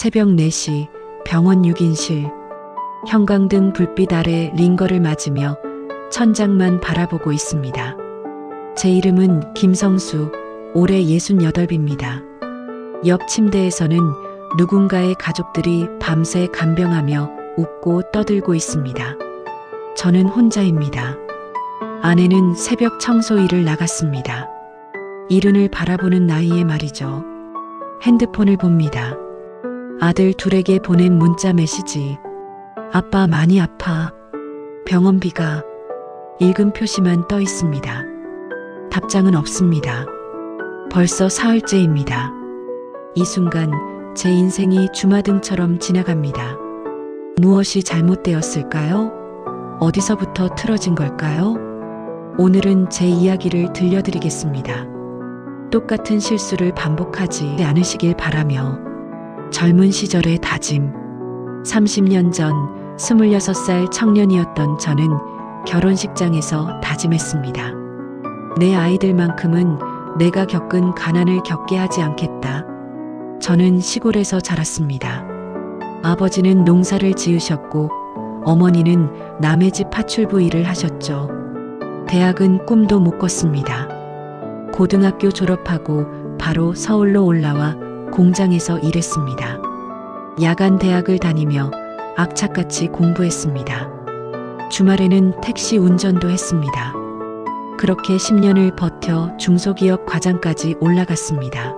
새벽 4시 병원 6인실 형광등 불빛 아래 링거를 맞으며 천장만 바라보고 있습니다. 제 이름은 김성수, 올해 68입니다. 옆 침대에서는 누군가의 가족들이 밤새 간병하며 웃고 떠들고 있습니다. 저는 혼자입니다. 아내는 새벽 청소 일을 나갔습니다. 이른을 바라보는 나이에 말이죠. 핸드폰을 봅니다. 아들 둘에게 보낸 문자 메시지. 아빠 많이 아파. 병원비가 읽은 표시만 떠 있습니다. 답장은 없습니다. 벌써 사흘째입니다. 이 순간 제 인생이 주마등처럼 지나갑니다. 무엇이 잘못되었을까요? 어디서부터 틀어진 걸까요? 오늘은 제 이야기를 들려드리겠습니다. 똑같은 실수를 반복하지 않으시길 바라며 젊은 시절의 다짐. 30년 전 26살 청년이었던 저는 결혼식장에서 다짐했습니다. 내 아이들만큼은 내가 겪은 가난을 겪게 하지 않겠다. 저는 시골에서 자랐습니다. 아버지는 농사를 지으셨고 어머니는 남의 집 파출부 일을 하셨죠. 대학은 꿈도 못 꿨습니다. 고등학교 졸업하고 바로 서울로 올라와 공장에서 일했습니다. 야간 대학을 다니며 악착같이 공부했습니다. 주말에는 택시 운전도 했습니다. 그렇게 10년을 버텨 중소기업 과장까지 올라갔습니다.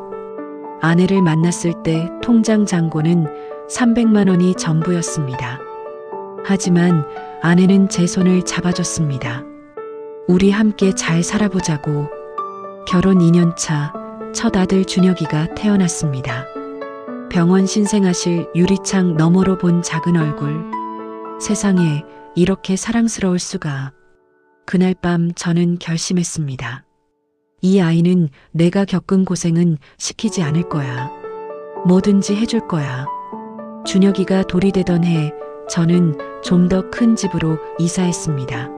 아내를 만났을 때 통장 잔고는 300만 원이 전부였습니다. 하지만 아내는 제 손을 잡아줬습니다. 우리 함께 잘 살아보자고 결혼 2년 차 첫 아들 준혁이가 태어났습니다. 병원 신생아실 유리창 너머로 본 작은 얼굴. 세상에 이렇게 사랑스러울 수가. 그날 밤 저는 결심했습니다. 이 아이는 내가 겪은 고생은 시키지 않을 거야. 뭐든지 해줄 거야. 준혁이가 돌이 되던 해 저는 좀 더 큰 집으로 이사했습니다.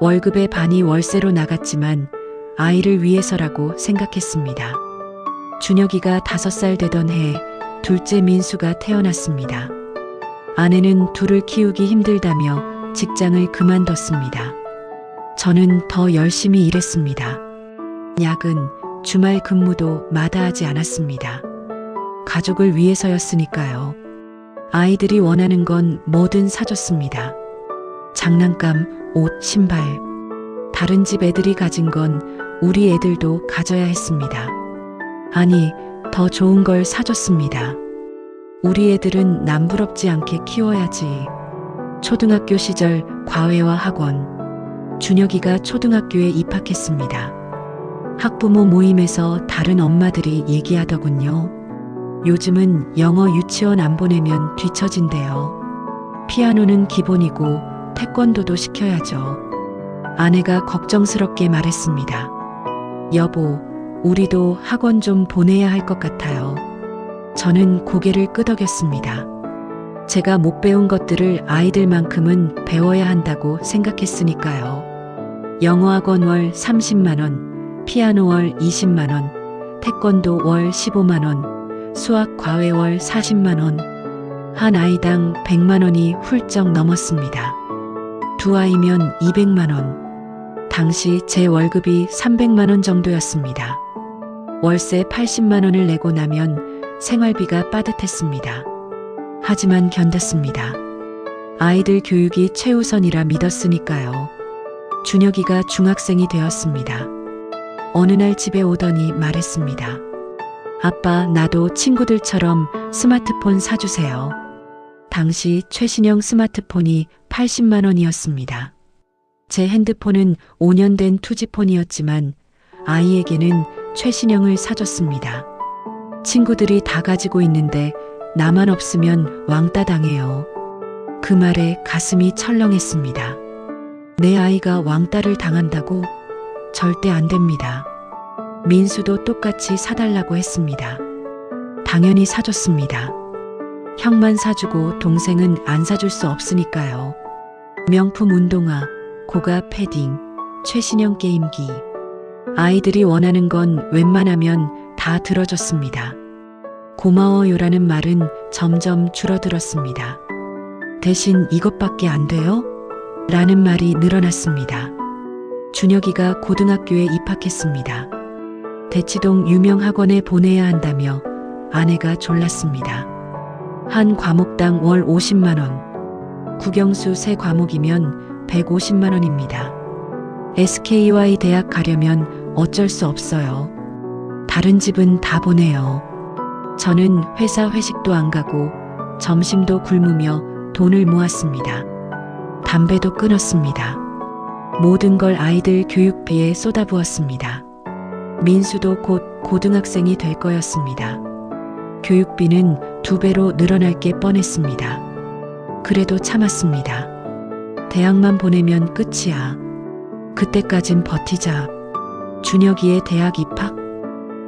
월급의 반이 월세로 나갔지만 아이를 위해서라고 생각했습니다. 준혁이가 다섯 살 되던 해 둘째 민수가 태어났습니다. 아내는 둘을 키우기 힘들다며 직장을 그만뒀습니다. 저는 더 열심히 일했습니다. 야근, 주말 근무도 마다하지 않았습니다. 가족을 위해서였으니까요. 아이들이 원하는 건 뭐든 사줬습니다. 장난감, 옷, 신발. 다른 집 애들이 가진 건 우리 애들도 가져야 했습니다. 아니, 더 좋은 걸 사줬습니다. 우리 애들은 남부럽지 않게 키워야지. 초등학교 시절 과외와 학원. 준혁이가 초등학교에 입학했습니다. 학부모 모임에서 다른 엄마들이 얘기하더군요. 요즘은 영어 유치원 안 보내면 뒤처진대요. 피아노는 기본이고 태권도도 시켜야죠. 아내가 걱정스럽게 말했습니다. 여보, 우리도 학원 좀 보내야 할 것 같아요. 저는 고개를 끄덕였습니다. 제가 못 배운 것들을 아이들만큼은 배워야 한다고 생각했으니까요. 영어학원 월 30만원, 피아노 월 20만원, 태권도 월 15만원, 수학 과외 월 40만원, 한 아이당 100만원이 훌쩍 넘었습니다. 두 아이면 200만원. 당시 제 월급이 300만원 정도였습니다. 월세 80만원을 내고 나면 생활비가 빠듯했습니다. 하지만 견뎠습니다. 아이들 교육이 최우선이라 믿었으니까요. 준혁이가 중학생이 되었습니다. 어느 날 집에 오더니 말했습니다. 아빠, 나도 친구들처럼 스마트폰 사주세요. 당시 최신형 스마트폰이 80만 원이었습니다. 제 핸드폰은 5년 된 투지폰이었지만 아이에게는 최신형을 사줬습니다. 친구들이 다 가지고 있는데 나만 없으면 왕따 당해요. 그 말에 가슴이 철렁했습니다. 내 아이가 왕따를 당한다고? 절대 안 됩니다. 민수도 똑같이 사달라고 했습니다. 당연히 사줬습니다. 형만 사주고 동생은 안 사줄 수 없으니까요. 명품 운동화, 고가 패딩, 최신형 게임기. 아이들이 원하는 건 웬만하면 다 들어줬습니다. 고마워요라는 말은 점점 줄어들었습니다. 대신 이것밖에 안 돼요? 라는 말이 늘어났습니다. 준혁이가 고등학교에 입학했습니다. 대치동 유명 학원에 보내야 한다며 아내가 졸랐습니다. 한 과목당 월 50만 원. 국영수 세 과목이면 150만 원입니다. SKY 대학 가려면 어쩔 수 없어요. 다른 집은 다 보내요. 저는 회사 회식도 안 가고 점심도 굶으며 돈을 모았습니다. 담배도 끊었습니다. 모든 걸 아이들 교육비에 쏟아부었습니다. 민수도 곧 고등학생이 될 거였습니다. 교육비는 두 배로 늘어날 게 뻔했습니다. 그래도 참았습니다. 대학만 보내면 끝이야. 그때까진 버티자. 준혁이의 대학 입학?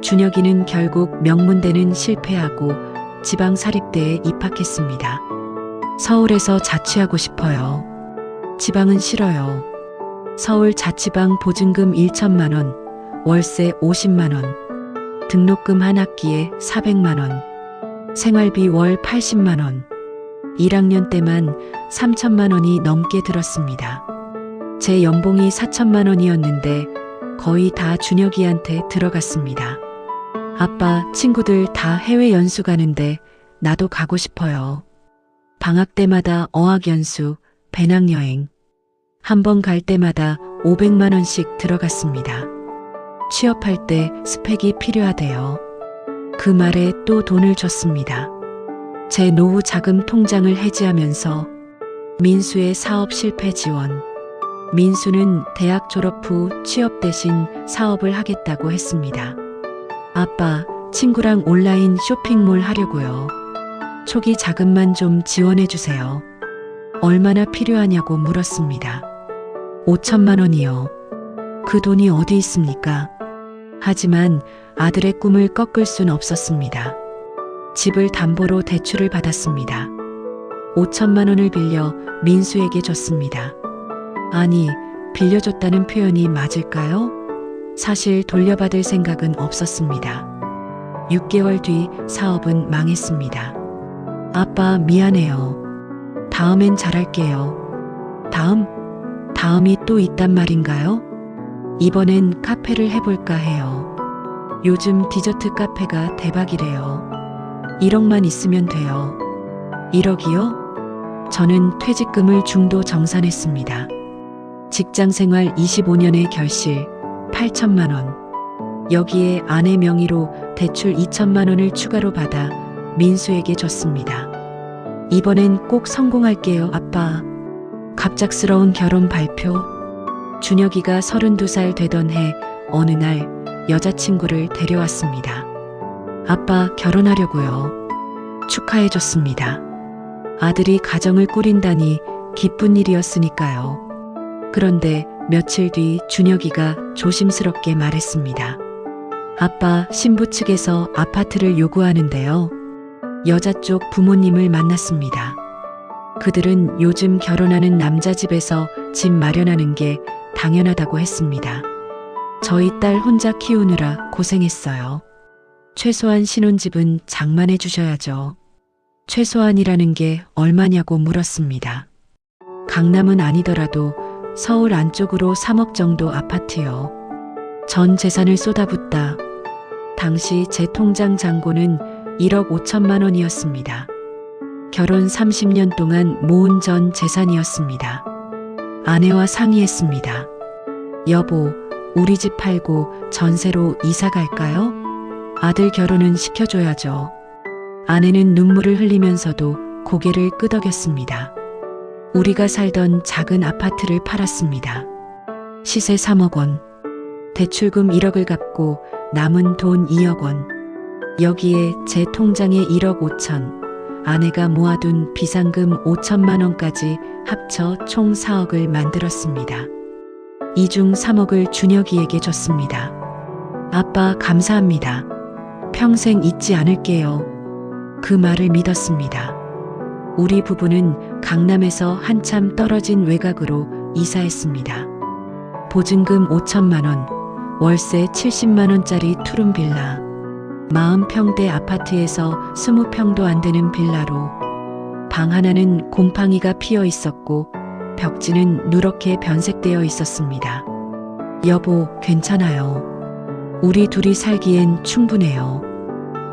준혁이는 결국 명문대는 실패하고 지방 사립대에 입학했습니다. 서울에서 자취하고 싶어요. 지방은 싫어요. 서울 자취방 보증금 1천만 원, 월세 50만 원, 등록금 한 학기에 400만 원, 생활비 월 80만 원, 1학년 때만 3천만 원이 넘게 들었습니다. 제 연봉이 4천만 원이었는데 거의 다 준혁이한테 들어갔습니다. 아빠, 친구들 다 해외 연수 가는데 나도 가고 싶어요. 방학 때마다 어학 연수, 배낭여행. 한 번 갈 때마다 500만 원씩 들어갔습니다. 취업할 때 스펙이 필요하대요. 그 말에 또 돈을 줬습니다. 제 노후 자금 통장을 해지하면서 민수의 사업 실패 지원. 민수는 대학 졸업 후 취업 대신 사업을 하겠다고 했습니다. 아빠, 친구랑 온라인 쇼핑몰 하려고요. 초기 자금만 좀 지원해 주세요. 얼마나 필요하냐고 물었습니다. 5천만 원이요. 그 돈이 어디 있습니까? 하지만 아들의 꿈을 꺾을 순 없었습니다. 집을 담보로 대출을 받았습니다. 5천만 원을 빌려 민수에게 줬습니다. 아니, 빌려줬다는 표현이 맞을까요? 사실 돌려받을 생각은 없었습니다. 6개월 뒤 사업은 망했습니다. 아빠 미안해요. 다음엔 잘할게요. 다음? 다음이 또 있단 말인가요? 이번엔 카페를 해볼까 해요. 요즘 디저트 카페가 대박이래요. 1억만 있으면 돼요. 1억이요? 저는 퇴직금을 중도 정산했습니다. 직장 생활 25년의 결실 8천만 원. 여기에 아내 명의로 대출 2천만 원을 추가로 받아 민수에게 줬습니다. 이번엔 꼭 성공할게요, 아빠. 갑작스러운 결혼 발표. 준혁이가 32살 되던 해 어느 날 여자친구를 데려왔습니다. 아빠 결혼하려고요. 축하해줬습니다. 아들이 가정을 꾸린다니 기쁜 일이었으니까요. 그런데 며칠 뒤 준혁이가 조심스럽게 말했습니다. 아빠 신부 측에서 아파트를 요구하는데요. 여자 쪽 부모님을 만났습니다. 그들은 요즘 결혼하는 남자 집에서 집 마련하는 게 당연하다고 했습니다. 저희 딸 혼자 키우느라 고생했어요. 최소한 신혼집은 장만해 주셔야죠. 최소한이라는 게 얼마냐고 물었습니다. 강남은 아니더라도 서울 안쪽으로 3억 정도 아파트요. 전 재산을 쏟아붓다. 당시 제 통장 잔고는 1억 5천만 원이었습니다. 결혼 30년 동안 모은 전 재산이었습니다. 아내와 상의했습니다. 여보, 우리 집 팔고 전세로 이사 갈까요? 아들 결혼은 시켜줘야죠. 아내는 눈물을 흘리면서도 고개를 끄덕였습니다. 우리가 살던 작은 아파트를 팔았습니다. 시세 3억 원. 대출금 1억을 갚고 남은 돈 2억 원. 여기에 제 통장에 1억 5천. 아내가 모아둔 비상금 5천만 원까지 합쳐 총 4억을 만들었습니다. 이중 3억을 준혁이에게 줬습니다. 아빠 감사합니다. 평생 잊지 않을게요. 그 말을 믿었습니다. 우리 부부는 강남에서 한참 떨어진 외곽으로 이사했습니다. 보증금 5천만 원, 월세 70만 원짜리 투룸 빌라. 40평대 아파트에서 20평도 안 되는 빌라로 방 하나는 곰팡이가 피어 있었고 벽지는 누렇게 변색되어 있었습니다. 여보, 괜찮아요. 우리 둘이 살기엔 충분해요.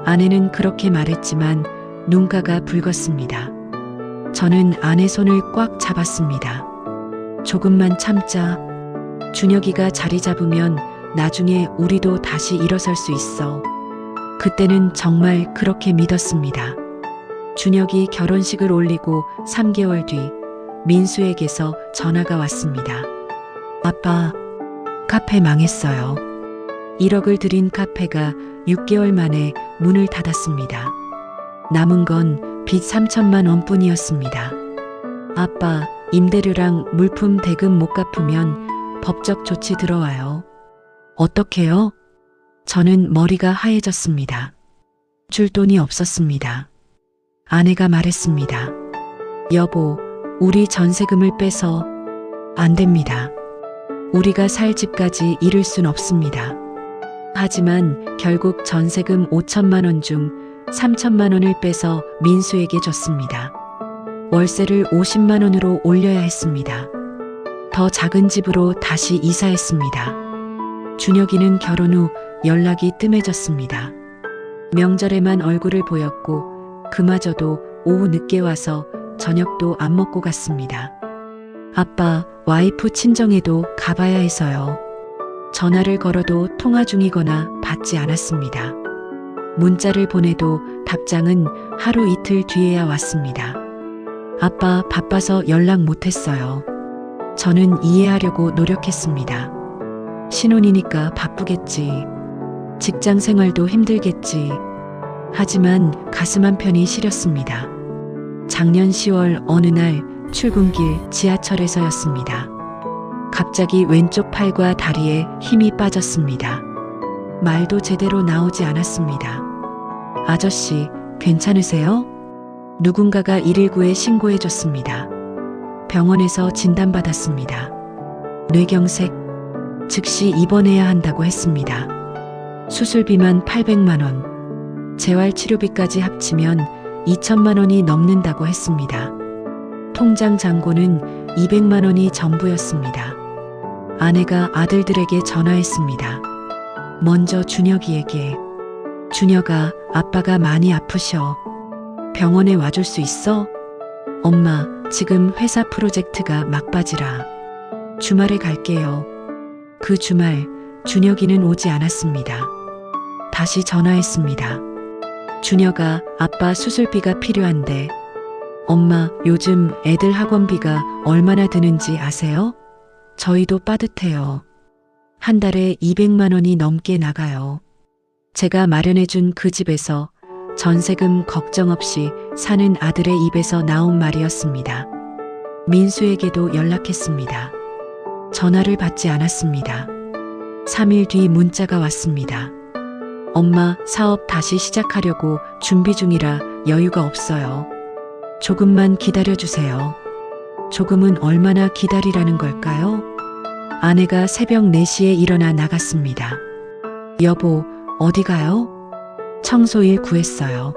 아내는 그렇게 말했지만 눈가가 붉었습니다. 저는 아내 손을 꽉 잡았습니다. 조금만 참자. 준혁이가 자리 잡으면 나중에 우리도 다시 일어설 수 있어. 그때는 정말 그렇게 믿었습니다. 준혁이 결혼식을 올리고 3개월 뒤 민수에게서 전화가 왔습니다. 아빠, 카페 망했어요. 1억을 들인 카페가 6개월 만에 문을 닫았습니다. 남은 건 빚 3천만 원뿐이었습니다. 아빠, 임대료랑 물품 대금 못 갚으면 법적 조치 들어와요. 어떻게요? 저는 머리가 하얘졌습니다. 줄 돈이 없었습니다. 아내가 말했습니다. 여보, 우리 전세금을 빼서 안 됩니다. 우리가 살 집까지 잃을 순 없습니다. 하지만 결국 전세금 5천만 원 중 3천만 원을 빼서 민수에게 줬습니다. 월세를 50만 원으로 올려야 했습니다. 더 작은 집으로 다시 이사했습니다. 준혁이는 결혼 후 연락이 뜸해졌습니다. 명절에만 얼굴을 보였고 그마저도 오후 늦게 와서 저녁도 안 먹고 갔습니다. 아빠, 와이프 친정에도 가봐야 해서요. 전화를 걸어도 통화 중이거나 받지 않았습니다. 문자를 보내도 답장은 하루 이틀 뒤에야 왔습니다. 아빠 바빠서 연락 못했어요. 저는 이해하려고 노력했습니다. 신혼이니까 바쁘겠지. 직장 생활도 힘들겠지. 하지만 가슴 한편이 시렸습니다. 작년 10월 어느 날 출근길 지하철에서였습니다. 갑자기 왼쪽 팔과 다리에 힘이 빠졌습니다. 말도 제대로 나오지 않았습니다. 아저씨, 괜찮으세요? 누군가가 119에 신고해 줬습니다. 병원에서 진단받았습니다. 뇌경색, 즉시 입원해야 한다고 했습니다. 수술비만 800만원, 재활치료비까지 합치면 2천만 원이 넘는다고 했습니다. 통장 잔고는 200만 원이 전부였습니다. 아내가 아들들에게 전화했습니다. 먼저 준혁이에게. 준혁아, 아빠가 많이 아프셔. 병원에 와줄 수 있어? 엄마, 지금 회사 프로젝트가 막바지라. 주말에 갈게요. 그 주말, 준혁이는 오지 않았습니다. 다시 전화했습니다. 준혁아, 아빠 수술비가 필요한데. 엄마, 요즘 애들 학원비가 얼마나 드는지 아세요? 저희도 빠듯해요. 한 달에 200만 원이 넘게 나가요. 제가 마련해준 그 집에서 전세금 걱정 없이 사는 아들의 입에서 나온 말이었습니다. 민수에게도 연락했습니다. 전화를 받지 않았습니다. 3일 뒤 문자가 왔습니다. 엄마 사업 다시 시작하려고 준비 중이라 여유가 없어요. 조금만 기다려주세요. 조금은 얼마나 기다리라는 걸까요? 아내가 새벽 4시에 일어나 나갔습니다. 여보, 어디 가요? 청소일 구했어요.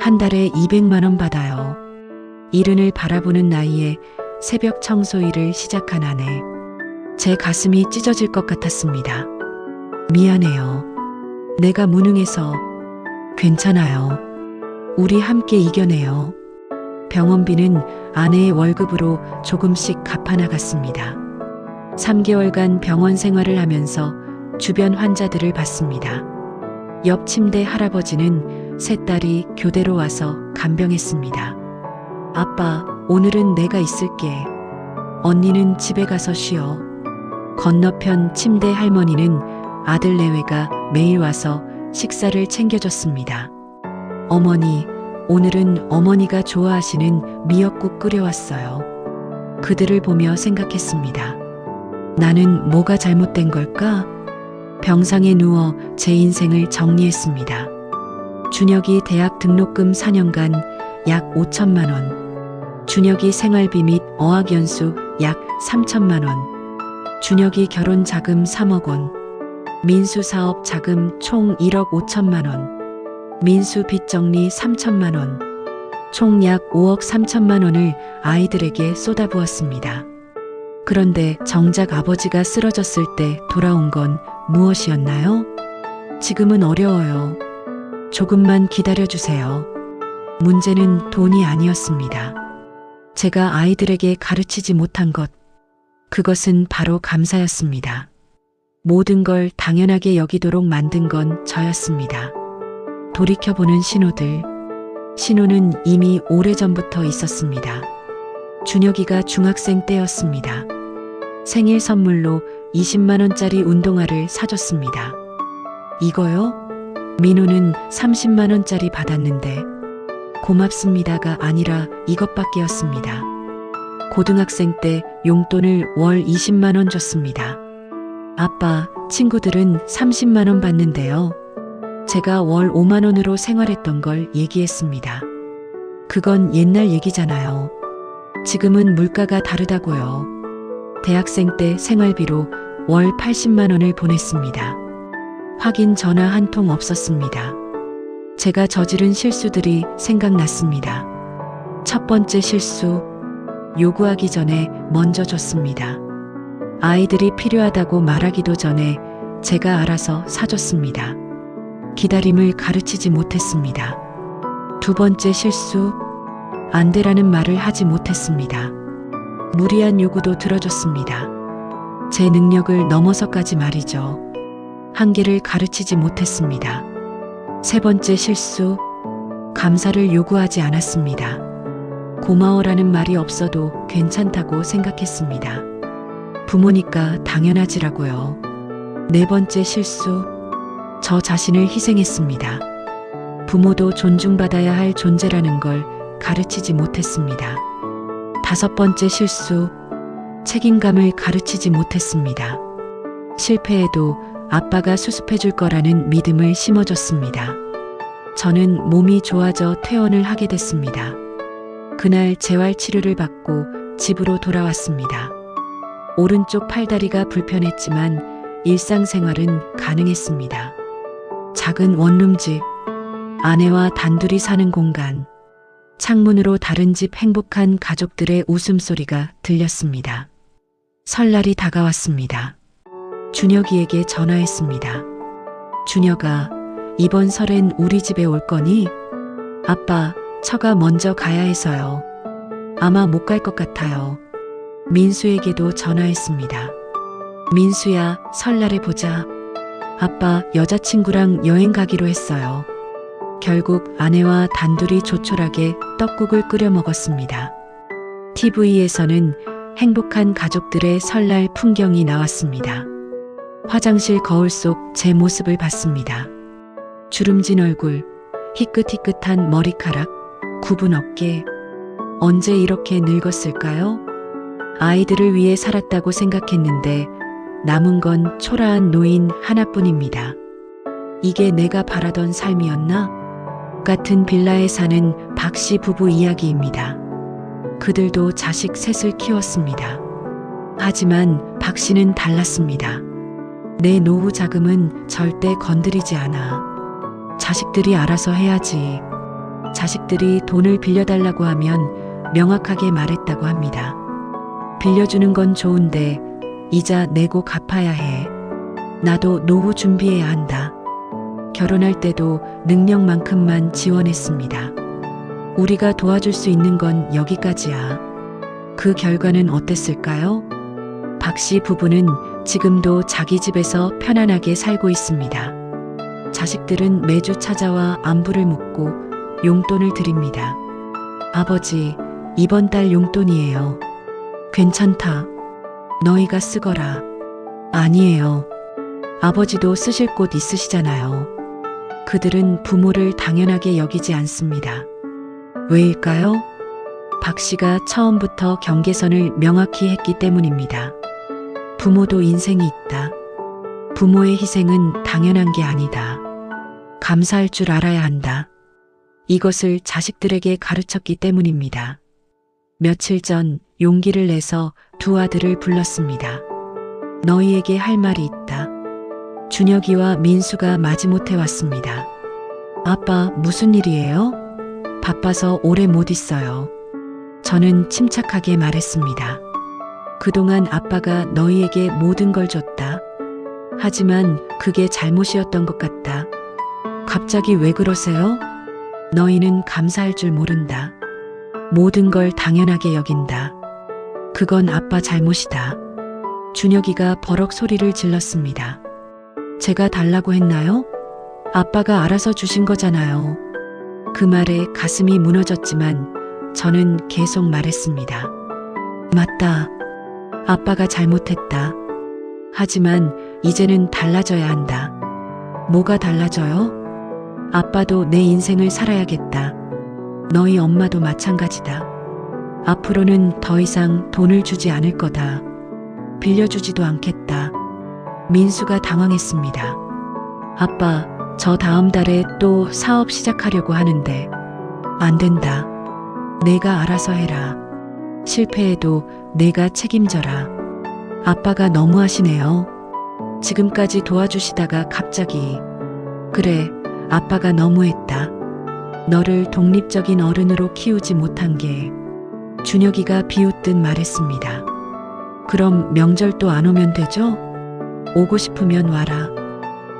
한 달에 200만원 받아요. 이른을 바라보는 나이에 새벽 청소일을 시작한 아내. 제 가슴이 찢어질 것 같았습니다. 미안해요. 내가 무능해서 괜찮아요. 우리 함께 이겨내요. 병원비는 아내의 월급으로 조금씩 갚아나갔습니다. 3개월간 병원 생활을 하면서 주변 환자들을 봤습니다. 옆 침대 할아버지는 세 딸이 교대로 와서 간병했습니다. 아빠, 오늘은 내가 있을게. 언니는 집에 가서 쉬어. 건너편 침대 할머니는 아들 내외가 매일 와서 식사를 챙겨줬습니다. 어머니, 오늘은 어머니가 좋아하시는 미역국 끓여왔어요. 그들을 보며 생각했습니다. 나는 뭐가 잘못된 걸까? 병상에 누워 제 인생을 정리했습니다. 준혁이 대학 등록금 4년간 약 5천만 원. 준혁이 생활비 및 어학연수 약 3천만 원. 준혁이 결혼 자금 3억 원. 민수 사업 자금 총 1억 5천만 원. 민수 빚 정리 3천만 원. 총 약 5억 3천만 원을 아이들에게 쏟아부었습니다. 그런데 정작 아버지가 쓰러졌을 때 돌아온 건 무엇이었나요? 지금은 어려워요. 조금만 기다려주세요. 문제는 돈이 아니었습니다. 제가 아이들에게 가르치지 못한 것, 그것은 바로 감사였습니다. 모든 걸 당연하게 여기도록 만든 건 저였습니다. 돌이켜보는 신호들. 신호는 이미 오래전부터 있었습니다. 준혁이가 중학생 때였습니다. 생일 선물로 20만원짜리 운동화를 사줬습니다. 이거요? 민호는 30만원짜리 받았는데, 고맙습니다가 아니라 이것밖에였습니다. 고등학생 때 용돈을 월 20만원 줬습니다. 아빠, 친구들은 30만원 받는데요. 제가 월 5만원으로 생활했던 걸 얘기했습니다. 그건 옛날 얘기잖아요. 지금은 물가가 다르다고요. 대학생 때 생활비로 월 80만원을 보냈습니다. 확인 전화 한 통 없었습니다. 제가 저지른 실수들이 생각났습니다. 첫 번째 실수, 요구하기 전에 먼저 줬습니다. 아이들이 필요하다고 말하기도 전에 제가 알아서 사줬습니다. 기다림을 가르치지 못했습니다. 두 번째 실수, 안 되라는 말을 하지 못했습니다. 무리한 요구도 들어줬습니다. 제 능력을 넘어서까지 말이죠. 한계를 가르치지 못했습니다. 세 번째 실수, 감사를 요구하지 않았습니다. 고마워라는 말이 없어도 괜찮다고 생각했습니다. 부모니까 당연하지라고요. 네 번째 실수, 저 자신을 희생했습니다. 부모도 존중받아야 할 존재라는 걸 가르치지 못했습니다. 다섯 번째 실수, 책임감을 가르치지 못했습니다. 실패해도 아빠가 수습해 줄 거라는 믿음을 심어줬습니다. 저는 몸이 좋아져 퇴원을 하게 됐습니다. 그날 재활 치료를 받고 집으로 돌아왔습니다. 오른쪽 팔다리가 불편했지만 일상생활은 가능했습니다. 작은 원룸집, 아내와 단둘이 사는 공간, 창문으로 다른 집 행복한 가족들의 웃음소리가 들렸습니다. 설날이 다가왔습니다. 준혁이에게 전화했습니다. 준혁아, 이번 설엔 우리 집에 올 거니? 아빠, 처가 먼저 가야 해서요. 아마 못 갈 것 같아요. 민수에게도 전화했습니다. 민수야, 설날에 보자. 아빠, 여자친구랑 여행 가기로 했어요. 결국 아내와 단둘이 조촐하게 떡국을 끓여 먹었습니다. TV에서는 행복한 가족들의 설날 풍경이 나왔습니다. 화장실 거울 속 제 모습을 봤습니다. 주름진 얼굴, 희끗희끗한 머리카락, 굽은 어깨. 언제 이렇게 늙었을까요? 아이들을 위해 살았다고 생각했는데 남은 건 초라한 노인 하나뿐입니다. 이게 내가 바라던 삶이었나? 같은 빌라에 사는 박씨 부부 이야기입니다. 그들도 자식 셋을 키웠습니다. 하지만 박 씨는 달랐습니다. 내 노후 자금은 절대 건드리지 않아. 자식들이 알아서 해야지. 자식들이 돈을 빌려달라고 하면 명확하게 말했다고 합니다. 빌려주는 건 좋은데 이자 내고 갚아야 해. 나도 노후 준비해야 한다. 결혼할 때도 능력만큼만 지원했습니다. 우리가 도와줄 수 있는 건 여기까지야. 그 결과는 어땠을까요? 박씨 부부는 지금도 자기 집에서 편안하게 살고 있습니다. 자식들은 매주 찾아와 안부를 묻고 용돈을 드립니다. 아버지, 이번 달 용돈이에요. 괜찮다. 너희가 쓰거라. 아니에요. 아버지도 쓰실 곳 있으시잖아요. 그들은 부모를 당연하게 여기지 않습니다. 왜일까요? 박 씨가 처음부터 경계선을 명확히 했기 때문입니다. 부모도 인생이 있다. 부모의 희생은 당연한 게 아니다. 감사할 줄 알아야 한다. 이것을 자식들에게 가르쳤기 때문입니다. 며칠 전 용기를 내서 두 아들을 불렀습니다. 너희에게 할 말이 있다. 준혁이와 민수가 마지못해 왔습니다. 아빠, 무슨 일이에요? 바빠서 오래 못 있어요. 저는 침착하게 말했습니다. 그동안 아빠가 너희에게 모든 걸 줬다. 하지만 그게 잘못이었던 것 같다. 갑자기 왜 그러세요? 너희는 감사할 줄 모른다. 모든 걸 당연하게 여긴다. 그건 아빠 잘못이다. 준혁이가 버럭 소리를 질렀습니다. 제가 달라고 했나요? 아빠가 알아서 주신 거잖아요. 그 말에 가슴이 무너졌지만 저는 계속 말했습니다. 맞다. 아빠가 잘못했다. 하지만 이제는 달라져야 한다. 뭐가 달라져요? 아빠도 내 인생을 살아야겠다. 너희 엄마도 마찬가지다. 앞으로는 더 이상 돈을 주지 않을 거다. 빌려주지도 않겠다. 민수가 당황했습니다. 아빠, 저 다음 달에 또 사업 시작하려고 하는데 안 된다. 내가 알아서 해라. 실패해도 내가 책임져라. 아빠가 너무하시네요. 지금까지 도와주시다가 갑자기 그래, 아빠가 너무했다. 너를 독립적인 어른으로 키우지 못한 게 준혁이가 비웃듯 말했습니다. 그럼 명절도 안 오면 되죠? 오고 싶으면 와라.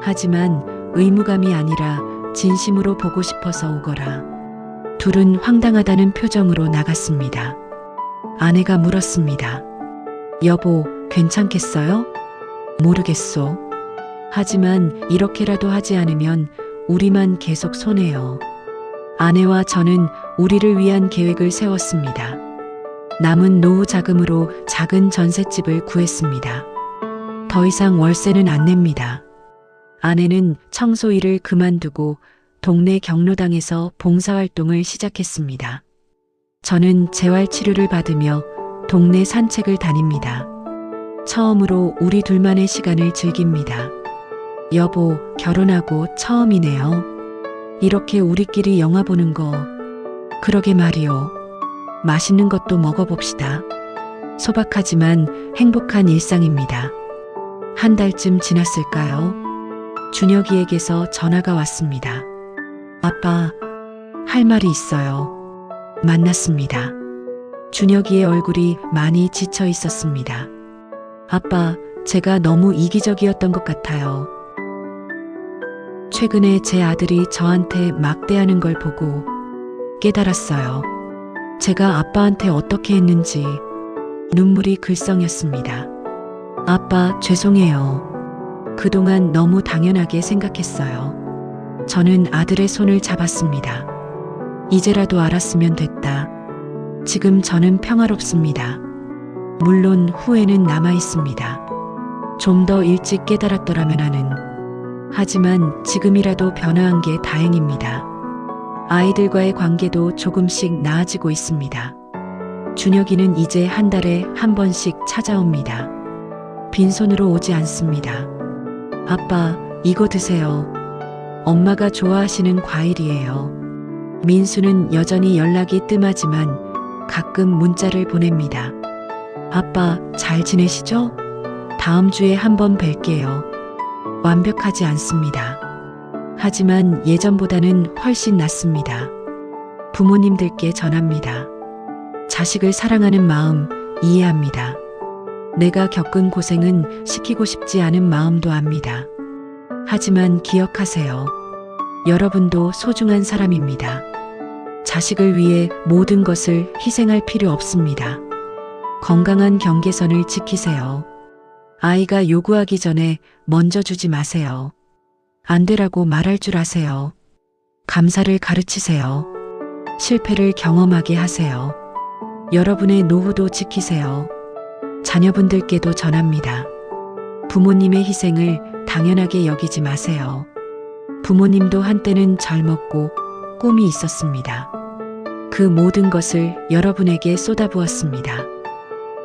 하지만 의무감이 아니라 진심으로 보고 싶어서 오거라. 둘은 황당하다는 표정으로 나갔습니다. 아내가 물었습니다. 여보, 괜찮겠어요? 모르겠소. 하지만 이렇게라도 하지 않으면 우리만 계속 손해요. 아내와 저는 우리를 위한 계획을 세웠습니다. 남은 노후 자금으로 작은 전셋집을 구했습니다. 더 이상 월세는 안 냅니다. 아내는 청소 일을 그만두고 동네 경로당에서 봉사활동을 시작했습니다. 저는 재활 치료를 받으며 동네 산책을 다닙니다. 처음으로 우리 둘만의 시간을 즐깁니다. 여보, 결혼하고 처음이네요. 이렇게 우리끼리 영화 보는 거. 그러게 말이요. 맛있는 것도 먹어봅시다. 소박하지만 행복한 일상입니다. 한 달쯤 지났을까요? 준혁이에게서 전화가 왔습니다. 아빠, 할 말이 있어요. 만났습니다. 준혁이의 얼굴이 많이 지쳐 있었습니다. 아빠, 제가 너무 이기적이었던 것 같아요. 최근에 제 아들이 저한테 막대하는 걸 보고 깨달았어요. 제가 아빠한테 어떻게 했는지 눈물이 글썽였습니다. 아빠, 죄송해요. 그동안 너무 당연하게 생각했어요. 저는 아들의 손을 잡았습니다. 이제라도 알았으면 됐다. 지금 저는 평화롭습니다. 물론 후회는 남아 있습니다. 좀 더 일찍 깨달았더라면 하는. 하지만 지금이라도 변화한 게 다행입니다. 아이들과의 관계도 조금씩 나아지고 있습니다. 준혁이는 이제 한 달에 한 번씩 찾아옵니다. 빈손으로 오지 않습니다. 아빠, 이거 드세요. 엄마가 좋아하시는 과일이에요. 민수는 여전히 연락이 뜸하지만 가끔 문자를 보냅니다. 아빠, 잘 지내시죠? 다음 주에 한번 뵐게요. 완벽하지 않습니다. 하지만 예전보다는 훨씬 낫습니다. 부모님들께 전합니다. 자식을 사랑하는 마음 이해합니다. 내가 겪은 고생은 시키고 싶지 않은 마음도 압니다. 하지만 기억하세요. 여러분도 소중한 사람입니다. 자식을 위해 모든 것을 희생할 필요 없습니다. 건강한 경계선을 지키세요. 아이가 요구하기 전에 먼저 주지 마세요. 안 되라고 말할 줄 아세요. 감사를 가르치세요. 실패를 경험하게 하세요. 여러분의 노후도 지키세요. 자녀분들께도 전합니다. 부모님의 희생을 당연하게 여기지 마세요. 부모님도 한때는 젊었고 꿈이 있었습니다. 그 모든 것을 여러분에게 쏟아부었습니다.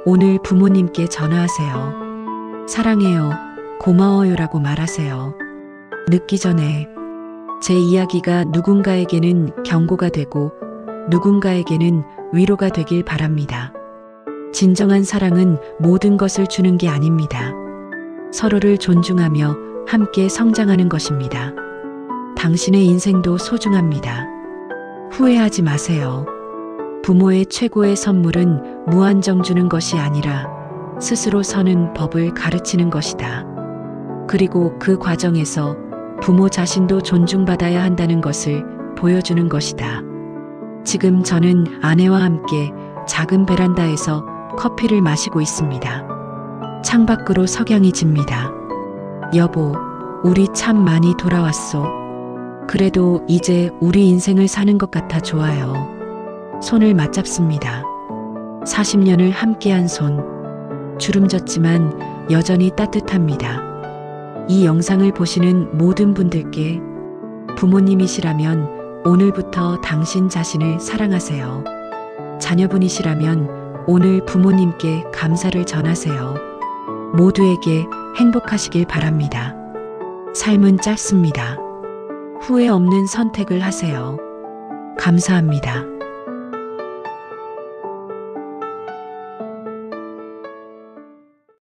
오늘 부모님께 전화하세요. 사랑해요. 고마워요라고 말하세요. 늦기 전에 제 이야기가 누군가에게는 경고가 되고 누군가에게는 위로가 되길 바랍니다. 진정한 사랑은 모든 것을 주는 게 아닙니다. 서로를 존중하며 함께 성장하는 것입니다. 당신의 인생도 소중합니다. 후회하지 마세요. 부모의 최고의 선물은 무한정 주는 것이 아니라 스스로 서는 법을 가르치는 것이다. 그리고 그 과정에서 부모 자신도 존중받아야 한다는 것을 보여주는 것이다. 지금 저는 아내와 함께 작은 베란다에서 커피를 마시고 있습니다. 창밖으로 석양이 집니다. 여보, 우리 참 많이 돌아왔소. 그래도 이제 우리 인생을 사는 것 같아 좋아요. 손을 맞잡습니다. 40년을 함께한 손. 주름졌지만 여전히 따뜻합니다. 이 영상을 보시는 모든 분들께 부모님이시라면 오늘부터 당신 자신을 사랑하세요. 자녀분이시라면 오늘 부모님께 감사를 전하세요. 모두에게 행복하시길 바랍니다. 삶은 짧습니다. 후회 없는 선택을 하세요. 감사합니다.